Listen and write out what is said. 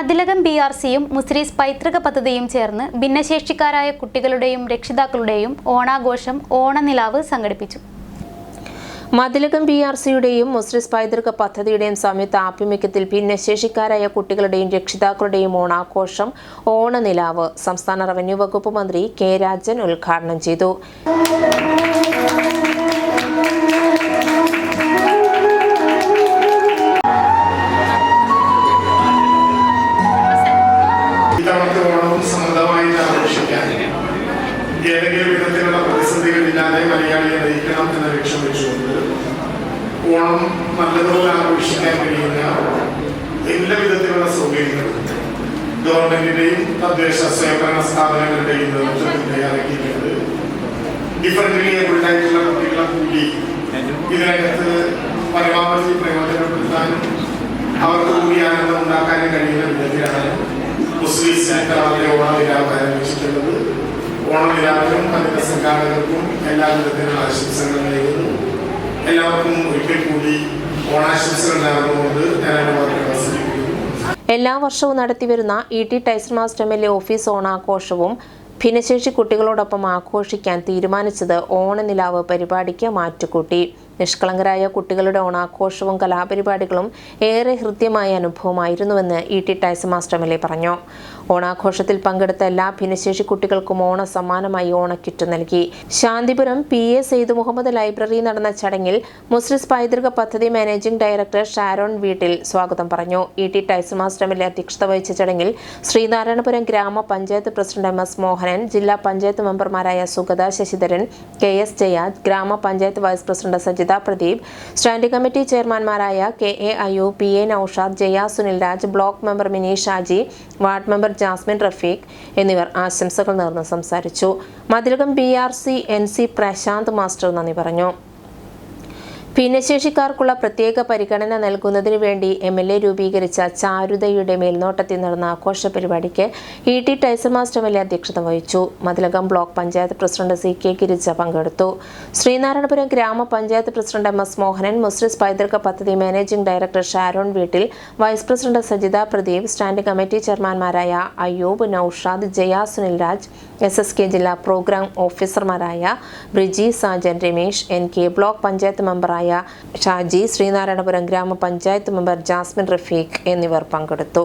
Mathilakam B R സിയും മുസ്രീസ് പൈതൃക പദ്ധതിയും ചേർന്ന് ഭിന്നശേഷിക്കാരായ കുട്ടികളുടെയും രക്ഷിതാക്കളുടെയും ഓണാഘോഷം ഓണനിലാവ് സംഘടിപ്പിച്ചു. മതിലകം ബി ആർ സിയുടെയും മുസ്ലിസ് പൈതൃക പദ്ധതിയുടെയും സംയുക്ത ആഭിമുഖ്യത്തിൽ ഭിന്നശേഷിക്കാരായ കുട്ടികളുടെയും രക്ഷിതാക്കളുടെയും ഓണാഘോഷം ഓണനിലാവ് സംസ്ഥാന റവന്യൂ വകുപ്പ് മന്ത്രി കെ രാജൻ ഉദ്ഘാടനം ചെയ്തു. ഏതെങ്കിലും വിധത്തിലുള്ള പ്രതിസന്ധികളില്ലാതെ മലയാളിയെ നയിക്കണം എന്ന ലക്ഷ്യം വെച്ചുകൊണ്ട് ഓണം നല്ലതുപോലെ ആഘോഷിക്കാൻ കഴിയുന്ന എല്ലാ വിധത്തിലുള്ള സൗകര്യങ്ങളും ഗവൺമെന്റിന്റെയും തദ്ദേശ സ്വയംഭരണ സ്ഥാപനങ്ങളുടെയും നേതൃത്വത്തിൽ തയ്യാറാക്കിയിട്ടുണ്ട്. ഡിഫറന്റ്ലി ഏബിൾഡ് കുട്ടികളെ കൂടി ഇതിനകത്ത് പരമാവധി പ്രയോജനപ്പെടുത്താനും അവർക്ക് കൂടി ആനന്ദം ഉണ്ടാക്കാനും കഴിയുന്ന വിധത്തിലാണ് മുസ്ലിം സെന്റർ അവരുടെ ഓണവിരാമം ആരംഭിച്ചിട്ടുള്ളത് ഓണവിരാമനും അതിന്റെ സംഘാടകർക്കും എല്ലാ വിധത്തിലുള്ള ആശംസകൾ നൽകുന്നു എല്ലാവർക്കും ഒരിക്കൽ കൂടി എല്ലാ വർഷവും നടത്തിവരുന്ന E T Tyson master M L A office ഓണാഘോഷവും ഭിന്നശേഷി കുട്ടികളോടൊപ്പം ആഘോഷിക്കാൻ തീരുമാനിച്ചത് ഓണനിലാവ് പരിപാടിക്ക് മാറ്റുകൂട്ടി. നിഷ്കളങ്കരായ കുട്ടികളുടെ ഓണാഘോഷവും കലാപരിപാടികളും ഏറെ ഹൃദ്യമായ അനുഭവമായിരുന്നുവെന്ന് E T Tyson master M പറഞ്ഞു. ഓണാഘോഷത്തിൽ പങ്കെടുത്ത എല്ലാ ഭിന്നശേഷി കുട്ടികൾക്കും ഓണ സമ്മാനമായി ഓണക്കിറ്റ് നൽകി. Santhipuram P A Sayed Muhammad library നടന്ന ചടങ്ങിൽ മുസ്ലിസ് പൈതൃക പദ്ധതി മാനേജിംഗ് ഡയറക്ടർ ഷാരോൺ വീട്ടിൽ സ്വാഗതം പറഞ്ഞു. ഇ ടി ടൈസൺ അധ്യക്ഷത വഹിച്ച ചടങ്ങിൽ ശ്രീനാരായണപുരം ഗ്രാമപഞ്ചായത്ത് പ്രസിഡന്റ് എം എസ് മോഹനൻ ജില്ലാ പഞ്ചായത്ത് മെമ്പർമാരായ സുഗത ശശിധരൻ കെ എസ് ജയാദ് ഗ്രാമപഞ്ചായത്ത് vice president Sajitha Pradeep standing committee ചെയർമാൻമാരായ K A Ayyub P A Naushad Jaya Sunil Raj block member Mini Shaji ward member Jasmin Rafeeq എന്നിവർ ആശംസകൾ നേർന്ന് സംസാരിച്ചു. Mathilakam B R C N C Prasanth master നന്ദി പറഞ്ഞു. ഭിന്നശേഷിക്കാർക്കുള്ള പ്രത്യേക പരിഗണന നൽകുന്നതിനു വേണ്ടി M L A രൂപീകരിച്ച ചാരുതയുടെ മേൽനോട്ടത്തിൽ നടന്ന ആഘോഷ പരിപാടിക്ക് E T Tyson master M L A അധ്യക്ഷത വഹിച്ചു. Mathilakam block panchayat president C K Girija പങ്കെടുത്തു. Sreenarayanapuram gramapanchayat president M S Mohanan Muziris പൈതൃക പദ്ധതി മാനേജിംഗ് ഡയറക്ടർ ഷാരോൺ വീട്ടിൽ vice president Sajitha Pradeep standing committee ചെയർമാൻമാരായ Ayyub Naushad Jaya Sunil Raj S S K ജില്ലാ programme ഓഫീസർമാരായ Briji Sajan Ramesh N K block panchayat മെമ്പറായ Shaji Sreenarayanapuram ഗ്രാമപഞ്ചായത്ത് member Jasmin Rafeeq എന്നിവർ പങ്കെടുത്തു.